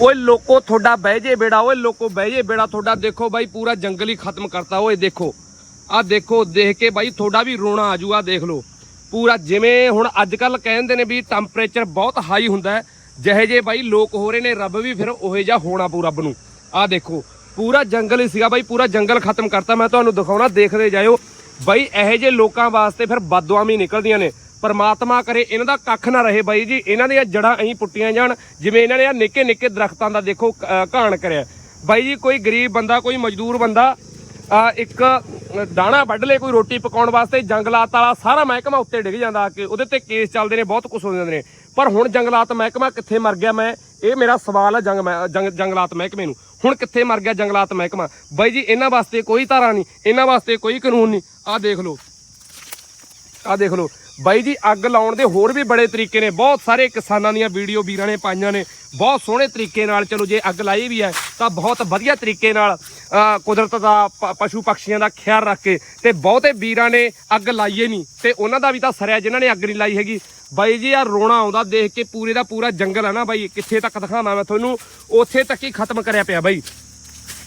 ਓਏ ਲੋਕੋ ਤੁਹਾਡਾ ਬਹਿ ਜੇ ਬੇੜਾ, ਓਏ ਲੋਕੋ ਬਹਿ ਜੇ ਬੇੜਾ, ਤੁਹਾਡਾ ਦੇਖੋ ਬਾਈ ਪੂਰਾ ਜੰਗਲ ਹੀ ਖਤਮ ਕਰਤਾ, ਓਏ ਦੇਖੋ। ਆ ਦੇਖੋ, ਦੇਖ ਕੇ ਬਾਈ ਤੁਹਾਡਾ ਵੀ ਰੋਣਾ ਆ ਜੂਗਾ ਦੇਖ ਲਓ। ਪੂਰਾ ਜਿਵੇਂ ਹੁਣ ਅੱਜ ਕੱਲ ਕਹਿੰਦੇ ਨੇ ਵੀ ਟੈਂਪਰੇਚਰ ਬਹੁਤ ਹਾਈ ਹੁੰਦਾ ਹੈ, ਜਿਹੇ ਜੇ ਬਾਈ ਲੋਕ ਹੋ ਰਹੇ ਨੇ, ਰੱਬ ਵੀ ਫਿਰ ਉਹੇ ਜਿਹਾ ਹੋਣਾ ਪੂ ਰੱਬ ਨੂੰ। ਆ ਦੇਖੋ, ਪੂਰਾ ਜੰਗਲ ਹੀ ਸੀਗਾ ਬਾਈ, ਪੂਰਾ ਜੰਗਲ ਖਤਮ ਕਰਤਾ, ਮੈਂ ਤੁਹਾਨੂੰ ਦਿਖਾਉਣਾ, ਦੇਖਦੇ ਜਾਇਓ। ਬਾਈ ਇਹੋ ਜਿਹੇ ਲੋਕਾਂ ਵਾਸਤੇ ਫਿਰ ਬਦਦੁਆਵਾਂ ਵੀ ਨਿਕਲਦੀਆਂ ਨੇ। ਪਰਮਾਤਮਾ ਕਰੇ ਇਹਨਾਂ ਦਾ ਕੱਖ ਨਾ ਰਹੇ ਬਾਈ ਜੀ। ਇਹਨਾਂ ਦੀਆਂ ਜੜਾਂ ਅਹੀਂ ਪੁੱਟੀਆਂ ਜਾਣ ਜਿਵੇਂ ਇਹਨਾਂ ਨੇ ਆ ਨਿੱਕੇ ਨਿੱਕੇ ਦਰਖਤਾਂ ਦਾ ਦੇਖੋ ਅਹ, ਘਾਣ ਕਰਿਆ। ਬਾਈ ਜੀ ਕੋਈ ਗਰੀਬ ਬੰਦਾ ਕੋਈ ਮਜ਼ਦੂਰ ਬੰਦਾ ਇੱਕ ਦਾਣਾ ਵੱਢ ਲੇ ਕੋਈ ਰੋਟੀ ਪਕਾਉਣ ਵਾਸਤੇ ਜੰਗਲਾਤ ਵਾਲਾ ਸਾਰਾ ਮਹਿਕਮਾ ਉੱਤੇ ਡਿੱਗ ਜਾਂਦਾ ਆ ਕੇ। ਉਹਦੇ ਤੇ ਕੇਸ ਚੱਲਦੇ ਨੇ ਬਹੁਤ ਕੁਝ ਹੋ ਜਾਂਦੇ ਨੇ। ਪਰ ਹੁਣ ਜੰਗਲਾਤ ਮਹਿਕਮਾ ਕਿੱਥੇ ਮਰ ਗਿਆ ਮੈਂ? ਇਹ ਮੇਰਾ ਸਵਾਲ ਹੈ ਜੰਗ ਮਹਿ- ਜੰਗ- ਜੰਗਲਾਤ ਮਹਿਕਮੇ ਨੂੰ। ਹੁਣ ਕਿੱਥੇ ਮਰ ਗਿਆ ਜੰਗਲਾਤ ਮਹਿਕਮਾ? ਬਾਈ ਜੀ ਇਹਨਾਂ ਵਾਸਤੇ ਕੋਈ ਧਾਰਾ ਨਹੀਂ ਇਹਨਾਂ ਵਾਸਤੇ ਕੋਈ ਕਾਨੂੰਨ ਨਹੀਂ। ਆਹ ਦੇਖ ਲਓ। ਆਹ ਦੇਖ ਲਓ। ਬਾਈ ਜੀ, ਅੱਗ ਲਾਉਣ ਦੇ ਹੋਰ ਵੀ ਬੜੇ ਤਰੀਕੇ ਨੇ। ਬਹੁਤ ਸਾਰੇ ਕਿਸਾਨਾਂ ਦੀਆਂ ਵੀਡੀਓ ਵੀਰਾਂ ਨੇ ਪਾਈਆਂ ਨੇ। ਬਹੁਤ ਸੋਹਣੇ ਤਰੀਕੇ ਨਾਲ, ਚਲੋ ਜੇ ਅੱਗ ਲਾਈ ਵੀ ਹੈ, ਤਾਂ ਬਹੁਤ ਵਧੀਆ ਤਰੀਕੇ ਨਾਲ ਕੁਦਰਤ ਦਾ ਪਸ਼ੂ ਪਕਸ਼ੀਆਂ ਦਾ ਖਿਆਲ ਰੱਖ ਕੇ ਤੇ ਬਹੁਤੇ ਵੀਰਾਂ ਨੇ ਅੱਗ ਲਾਈਏ ਨਹੀਂ। ਤੇ ਉਹਨਾਂ ਦਾ ਵੀ ਤਾਂ ਸਰਿਆ ਜਿਨ੍ਹਾਂ ਨੇ ਅੱਗ ਨਹੀਂ ਲਾਈ ਹੈਗੀ। ਬਾਈ ਜੀ ਆ ਰੋਣਾ ਆਉਂਦਾ ਦੇਖ ਕੇ, ਪੂਰੇ ਦਾ ਪੂਰਾ ਜੰਗਲ ਹੈ ਨਾ ਬਾਈ। ਕਿੱਥੇ ਤੱਕ ਦਿਖਾਵਾਂ ਮੈਂ ਤੁਹਾਨੂੰ? ਉੱਥੇ ਤੱਕ ਹੀ ਖਤਮ ਕਰਿਆ ਪਿਆ ਬਾਈ।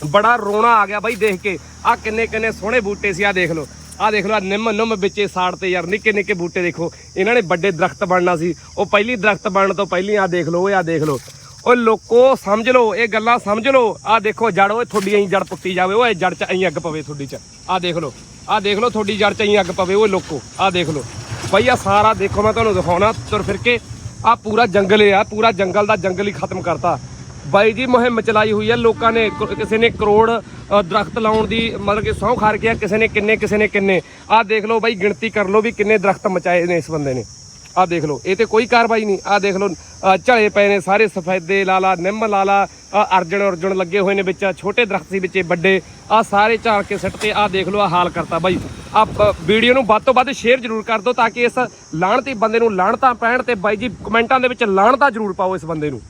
ਬੜਾ ਰੋਣਾ ਆ ਗਿਆ ਬਾਈ ਦੇਖ ਕੇ। ਆ ਕਿੰਨੇ ਕਿੰਨੇ ਸੋਹਣੇ ਬੂਟੇ ਸੀ ਆ ਦੇਖ ਲਓ। ਆਹ ਦੇਖ ਲਓ ਨਿੰਮ, ਨੁੰਮ ਵਿੱਚੇ ਸਾੜ ਤੇ ਯਾਰ, ਨਿੱਕੇ ਨਿੱਕੇ ਬੂਟੇ ਦੇਖੋ। ਇਹਨਾਂ ਨੇ ਵੱਡੇ ਦਰਖਤ ਬਣਨਾ ਸੀ। ਉਹ ਪਹਿਲੀ ਦਰਖਤ ਬਣਨ ਤੋਂ ਪਹਿਲੀ, ਆਹ ਦੇਖ ਲਓ ਓਏ ਆ ਦੇਖ ਲਓ। ਉਹ ਲੋਕੋ ਸਮਝ ਲਓ, ਇਹ ਗੱਲਾਂ ਸਮਝ ਲਓ। ਆਹ ਦੇਖੋ, ਜੜ ਓਏ ਤੁਹਾਡੀ ਐਂ ਜੜ ਪੁੱਟੀ ਜਾਵੇ ਓਏ ਜੜ ਚ ਐਂ ਅੱਗ ਪਵੇ ਤੁਹਾਡੀ ਚ। ਆਹ ਦੇਖ ਲਓ, ਆਹ ਦੇਖ ਲਓ, ਤੁਹਾਡੀ ਜੜ ਚ ਐਂ ਅੱਗ ਪਵੇ, ਉਹ ਲੋਕੋ। ਆਹ ਦੇਖ ਲਓ। ਬਾਈ ਆ ਸਾਰਾ ਦੇਖੋ, ਮੈਂ ਤੁਹਾਨੂੰ ਦਿਖਾਉਣਾ ਤੁਰ ਫਿਰ ਕੇ। ਆ ਪੂਰਾ ਜੰਗਲ ਆ, ਪੂਰਾ ਜੰਗਲ ਦਾ ਜੰਗਲ ਹੀ ਖਤਮ ਕਰਤਾ। ਬਾਈ ਜੀ ਮੁਹਿੰਮ ਚਲਾਈ ਹੋਈ ਹੈ। ਲੋਕਾਂ ਨੇ ਕਿਸੇ ਨੇ ਕਰੋੜ ਅ, ਦਰਖਤ ਲਾਉਣ ਦੀ ਮਤਲਬ ਕਿ ਸਹੁੰ ਖਾਰ ਗਿਆ ਕਿਸੇ ਨੇ ਕਿੰਨੇ ਕਿਸੇ ਨੇ ਕਿੰਨੇ। ਆਹ ਦੇਖ ਲਓ ਬਾਈ ਗਿਣਤੀ ਕਰ ਲਓ ਵੀ ਕਿੰਨੇ ਦਰਖਤ ਮਚਾਏ ਨੇ ਇਸ ਬੰਦੇ ਨੇ। ਆਹ ਦੇਖ ਲਓ ਇਹ ਤੇ ਕੋਈ ਕਾਰਵਾਈ ਨਹੀਂ। ਆਹ ਦੇਖ ਲਓ ਝੜੇ ਪਏ ਨੇ ਸਾਰੇ ਸਫੈਦੇ ਲਾਲਾ ਨਿੰਮ ਲਾਲਾ ਅ, ਅਰਜਨ ਅਰਜਨ ਲੱਗੇ ਹੋਏ ਨੇ ਵਿੱਚ। ਛੋਟੇ ਦਰਖਤ ਸੀ ਵਿੱਚ ਵੱਡੇ। ਆਹ ਸਾਰੇ ਝਾੜ ਕੇ ਸਿੱਟ ਤੇ ਆਹ ਦੇਖ ਲਓ ਆਹ ਹਾਲ ਕਰਤਾ ਬਾਈ। ਆ ਵੀਡੀਓ ਨੂੰ ਵੱਧ ਤੋਂ ਵੱਧ ਸ਼ੇਅਰ ਜ਼ਰੂਰ ਕਰ ਦਿਓ ਤਾਂ ਕਿ ਇਸ ਲਾਹਣਤੀ ਬੰਦੇ ਨੂੰ ਲਾਹਣਤਾਂ ਪੈਣ ਤੇ ਬਾਈ ਜੀ ਕਮੈਂਟਾਂ ਦੇ ਵਿੱਚ ਲਾਹਣਤਾਂ ਜ਼ਰੂਰ ਪਾਓ ਇਸ ਬੰਦੇ ਨੂੰ।